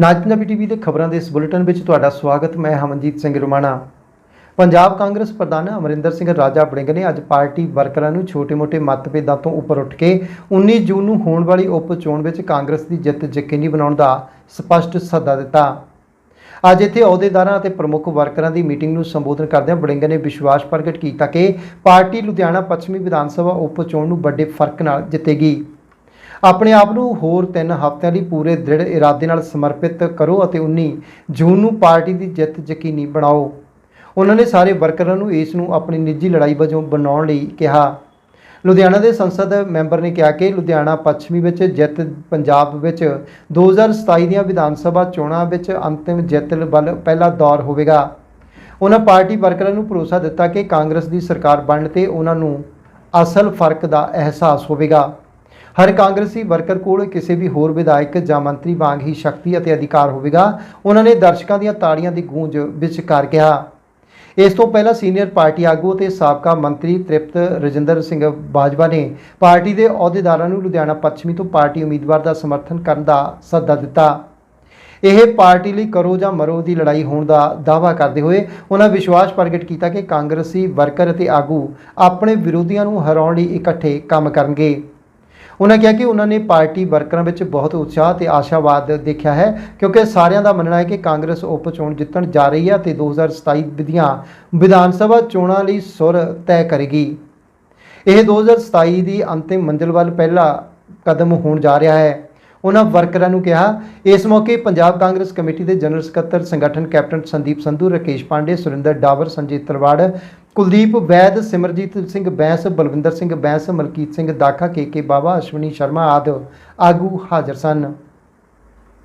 ਨਾਜ Punjabi TV ਦੇ ਖਬਰਾਂ ਦੇ ਇਸ ਬੁਲੇਟਿਨ ਵਿੱਚ ਤੁਹਾਡਾ ਸਵਾਗਤ, ਮੈਂ ਹਮਨਜੀਤ ਸਿੰਘ ਰੁਮਾਣਾ। ਪੰਜਾਬ ਕਾਂਗਰਸ ਪ੍ਰਧਾਨ ਅਮਰਿੰਦਰ ਸਿੰਘ ਰਾਜਾ ਬੜਿੰਗ ਨੇ ਅੱਜ ਪਾਰਟੀ ਵਰਕਰਾਂ ਨੂੰ ਛੋਟੇ-ਮੋਟੇ ਮਤਭੇਦਾਂ ਤੋਂ ਉੱਪਰ ਉੱਠ ਕੇ 19 ਜੂਨ ਨੂੰ ਹੋਣ ਵਾਲੀ ਉਪ ਚੋਣ ਵਿੱਚ ਕਾਂਗਰਸ ਦੀ ਜਿੱਤ ਯਕੀਨੀ ਬਣਾਉਣ ਦਾ ਸਪਸ਼ਟ ਸੱਦਾ ਦਿੱਤਾ। ਅੱਜ ਇੱਥੇ ਅਹੁਦੇਦਾਰਾਂ ਅਤੇ ਪ੍ਰਮੁੱਖ ਵਰਕਰਾਂ ਦੀ ਮੀਟਿੰਗ ਨੂੰ ਸੰਬੋਧਨ ਕਰਦਿਆਂ ਬੜਿੰਗ ਨੇ ਵਿਸ਼ਵਾਸ ਪ੍ਰਗਟ ਕੀਤਾ ਕਿ ਪਾਰਟੀ ਲੁਧਿਆਣਾ ਪੱਛਮੀ ਵਿਧਾਨ ਸਭਾ ਉਪ ਚੋਣ ਨੂੰ ਵੱਡੇ ਫ਼ਰਕ ਨਾਲ ਜਿੱਤੇਗੀ। ਆਪਣੇ ਆਪ ਨੂੰ ਹੋਰ 3 ਹਫ਼ਤਿਆਂ ਲਈ ਪੂਰੇ ਦ੍ਰਿੜ ਇਰਾਦੇ ਨਾਲ ਸਮਰਪਿਤ ਕਰੋ ਅਤੇ 19 ਜੂਨ ਨੂੰ ਪਾਰਟੀ ਦੀ ਜਿੱਤ ਯਕੀਨੀ ਬਣਾਓ। ਉਹਨਾਂ ਨੇ ਸਾਰੇ ਵਰਕਰਾਂ ਨੂੰ ਇਸ ਨੂੰ ਆਪਣੀ ਨਿੱਜੀ ਲੜਾਈ ਵਜੋਂ ਬਣਾਉਣ ਲਈ ਕਿਹਾ। ਲੁਧਿਆਣਾ ਦੇ ਸੰਸਦ ਮੈਂਬਰ ਨੇ ਕਿਹਾ ਕਿ ਲੁਧਿਆਣਾ ਪੱਛਮੀ ਵਿੱਚ ਜਿੱਤ ਪੰਜਾਬ ਵਿੱਚ 2027 ਦੀਆਂ ਵਿਧਾਨ ਸਭਾ ਚੋਣਾਂ ਵਿੱਚ ਅੰਤਿਮ ਜਿੱਤ ਵੱਲ ਪਹਿਲਾ ਦੌਰ ਹੋਵੇਗਾ। ਉਹਨਾਂ ਪਾਰਟੀ ਵਰਕਰਾਂ ਨੂੰ ਭਰੋਸਾ ਦਿੱਤਾ ਕਿ ਕਾਂਗਰਸ ਦੀ ਸਰਕਾਰ ਬਣਨ ਤੇ ਉਹਨਾਂ ਨੂੰ ਅਸਲ ਫ਼ਰਕ ਦਾ ਅਹਿਸਾਸ ਹੋਵੇਗਾ। ਹਰ ਕਾਂਗਰਸੀ ਵਰਕਰ ਕੋਲ ਕਿਸੇ ਵੀ ਹੋਰ ਵਿਧਾਇਕ ਜਾਂ ਮੰਤਰੀ ਵਾਂਗ ਹੀ ਸ਼ਕਤੀ ਅਤੇ ਅਧਿਕਾਰ ਹੋਵੇਗਾ, ਉਹਨਾਂ ਨੇ ਦਰਸ਼ਕਾਂ ਦੀਆਂ ਤਾੜੀਆਂ ਦੀ ਗੂੰਜ ਵਿਚਕਾਰ ਕਿਹਾ ਇਸ ਤੋਂ ਪਹਿਲਾਂ ਸੀਨੀਅਰ ਪਾਰਟੀ ਆਗੂ ਅਤੇ ਸਾਬਕਾ ਮੰਤਰੀ ਤ੍ਰਿਪਤ ਰਜਿੰਦਰ ਸਿੰਘ ਬਾਜਵਾ ਨੇ ਪਾਰਟੀ ਦੇ ਅਹੁਦੇਦਾਰਾਂ ਨੂੰ ਲੁਧਿਆਣਾ ਪੱਛਮੀ ਤੋਂ ਪਾਰਟੀ ਉਮੀਦਵਾਰ ਦਾ ਸਮਰਥਨ ਕਰਨ ਦਾ ਸੱਦਾ ਦਿੱਤਾ। ਇਹ ਪਾਰਟੀ ਲਈ ਕਰੋ ਜਾਂ ਮਰੋ ਦੀ ਲੜਾਈ ਹੋਣ ਦਾ ਦਾਅਵਾ ਕਰਦੇ ਹੋਏ ਉਹਨਾਂ ਵਿਸ਼ਵਾਸ ਪ੍ਰਗਟ ਕੀਤਾ ਕਿ ਕਾਂਗਰਸੀ ਵਰਕਰ ਅਤੇ ਆਗੂ ਆਪਣੇ ਵਿਰੋਧੀਆਂ ਨੂੰ ਹਰਾਉਣ ਲਈ ਇਕੱਠੇ ਕੰਮ ਕਰਨਗੇ। ਉਹਨਾਂ ਕਿਹਾ ਕਿ ਉਹਨਾਂ ਨੇ ਪਾਰਟੀ ਵਰਕਰਾਂ ਵਿੱਚ ਬਹੁਤ ਉਤਸ਼ਾਹ ਤੇ ਆਸ਼ਾਵਾਦ ਦੇਖਿਆ ਹੈ, ਕਿਉਂਕਿ ਸਾਰਿਆਂ ਦਾ ਮੰਨਣਾ ਹੈ ਕਿ ਕਾਂਗਰਸ ਉਪ ਚੋਣ ਜਿੱਤਣ ਜਾ ਰਹੀ ਹੈ ਤੇ 2027 ਦੀਆਂ ਵਿਧਾਨ ਸਭਾ ਚੋਣਾਂ ਲਈ ਸੁਰ ਤੈਅ ਕਰੇਗੀ। ਇਹ 2027 ਦੀ ਅੰਤਿਮ ਮੰਜ਼ਿਲ ਵੱਲ ਪਹਿਲਾ ਕਦਮ ਹੋਣ ਜਾ ਰਿਹਾ ਹੈ। ਉਹਨਾਂ ਵਰਕਰਾਂ ਨੂੰ ਕਿਹਾ, ਇਸ ਮੌਕੇ ਪੰਜਾਬ ਕਾਂਗਰਸ ਕਮੇਟੀ ਦੇ ਜਨਰਲ ਸਕੱਤਰ, ਸੰਗਠਨ ਕੈਪਟਨ ਸੰਦੀਪ ਸੰਧੂ, ਰਕੇਸ਼ ਪਾਂਡੇ, ਸੁਰਿੰਦਰ ਡਾਵਰ, ਸੰਜੇ ਤਲਵਾੜ ਕੁਲਦੀਪ, ਵੈਦ, ਸਿਮਰਜੀਤ ਸਿੰਘ ਬੈਂਸ, ਬਲਵਿੰਦਰ ਸਿੰਘ ਬੈਂਸ, ਮਲਕੀਤ ਸਿੰਘ ਦਾਖਾ, ਕੇ ਕੇ ਬਾਬਾ ਅਸ਼ਵਨੀ ਸ਼ਰਮਾ ਆਦਿ ਆਗੂ ਹਾਜ਼ਰ ਸਨ।